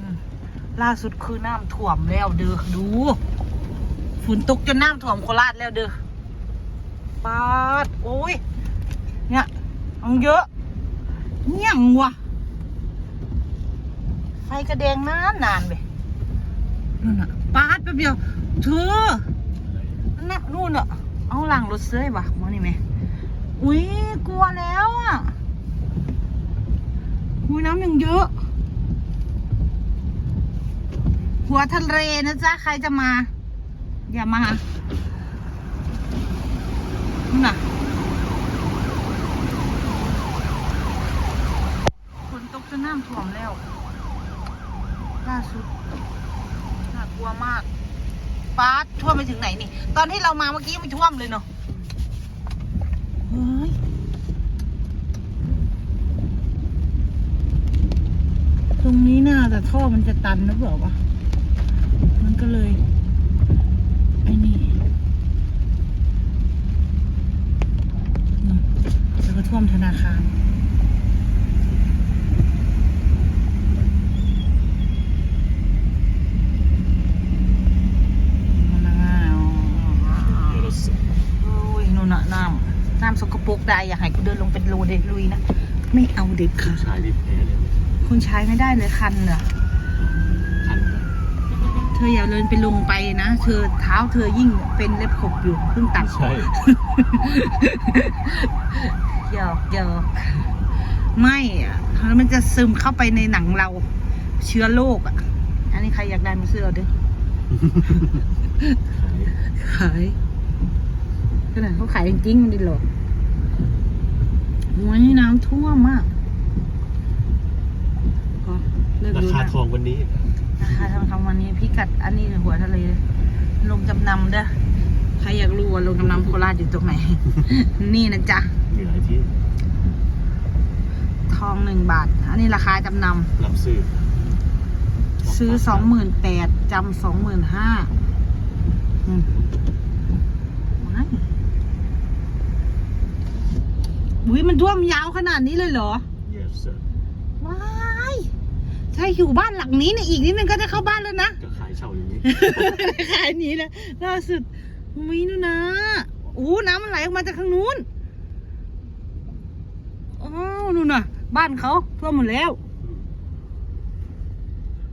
นล่าสุดคือน้ำท่วมแล้วเด้อดูฝนตกจนน้ำท่วมโคราชแล้วเด้อปาดโอ้ยเนี่ยเอาเยอะเงี่ยงวะไฟกระแดงนานนานไปนู่นน่ะปาดแป๊บเดียวเธอนั่นน่ะนู่นน่ะเอาหลังรถเสื้อว่ะมองนี่ไหมอุ้ยกลัวแล้วอะอุ้ยน้ำยังเยอะ หัวทะเลนะจ๊ะ ใครจะมา อย่ามานู่นะฝนตกจนน้ำท่วมแล้ว ล่าสุดน่ากลัวมากป้าท่วมไปถึงไหนนี่ ตอนที่เรามาเมื่อกี้ยังไม่ท่วมเลยเนาะเฮ้ยตรงนี้น่าแต่ท่อมันจะตันหรือเปล่าวะ มันก็เลยไอ้นี่อืมแล้วก็ท่วมธนาคารมันง่ายอ๋อโอ้ยนู่นน่ะน้ำน้ำสกปรกได้อยากให้กูเดินลงเป็นโลเด็ลุยนะ ไม่เอาเด็กค่ะชายรีบแพ้เลยคุณใช้ไม่ได้เลยคันเหรอคัน เธออย่าเดินไปลงไปนะเธอเท้าเธอยิ่งเป็นเล็บขบอยู่เพิ่งตัดใช่หยอกหยอกไม่อะแล้วมันจะซึมเข้าไปในหนังเรา เชื้อโรคอะ อันนี้ใครอยากได้มาซื้อเอาเด้อขายขนาดเขาขายจริงๆดิหรอวันนี้น้ำท่วมมากก็เลิกราดูคานะทองวันนี้ ราคาทองคำวันนี้พิกัดอันนี้หัวทะเลลงจำนำเด้อใครอยากรู้ว่าลงจำนำโคราชอยู่ตรงไหน นี่นะจ๊ะมีหลายที่ทองหนึ่งบาท อันนี้ราคาจำนรับซื้อำซื้อสองหมื่นแปดจำสองหมื่นห้าอุ้ยมันท่วมยาวขนาดนี้เลยเหรอ yes sir ว้าย ใช่อยู่บ้านหลังนี้เนี่ยอีกนิดนึงก็จะเข้าบ้านแล้วนะก็ขายเช่าอย่างนี้ ขายหนี้แล้วล่าสุดมีนู่นนะอู้น้ำมันไหลออกมาจากข้างนู้นอ้าวนู่นน่ะ บ้านเขาท่วมหมดแล้ว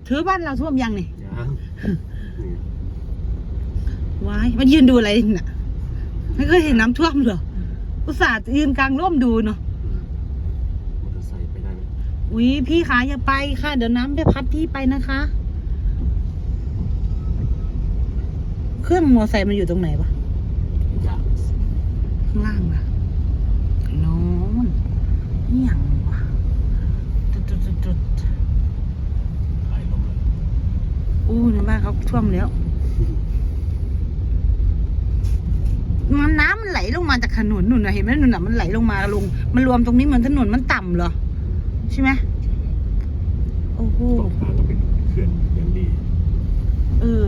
ถือบ้านเราท่วมยังนี่ยังนี่ว้ายมันยืนดูอะไรน่ะไม่เคยเห็นน้ำท่วมเหรออุตส่าห์ยืนกลางร่มดูเนาะ มอเตอร์ไซค์ไปได้ไหม อุ้ยพี่ขาอย่าไปค่ะ เดี๋ยวน้ำไปพัดพี่ไปนะคะ เครื่องมอไซค์มันอยู่ตรงไหนวะกข้างล่างล่ะโน้นนี่อย่างวะจุดจุดจุดจุดอู้ในบ้านเขาท่วมแล้วมันน้ำมันไหลลงมาจากถนนนู่นนะเห็นไหมนู่นน่ะมันไหลลงมาลง มันรวมตรงนี้เหมือนถนนมันต่ำเหรอ ใช่ไหมโอ้โหตรงกลางก็เป็นเขื่อนอย่างดีเออ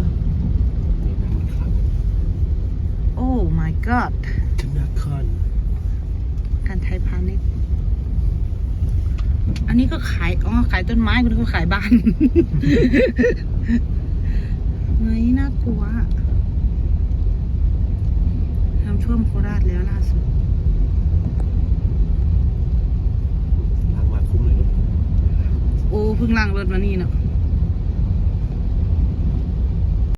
นี่น้ำมันขังโอ้ my god ธนาคารการไทยพาณิชย์อันนี้ก็ขาย อ๋อ ขายต้นไม้คุณก็ขายบ้าน เฮ้ยน่ากลัวอะน้ำท่วมโคราชแล้วล่าสุด ล้างมาคุ้มเลยเนอะ โอ้ เพิ่งล่างรถมานี่เนาะ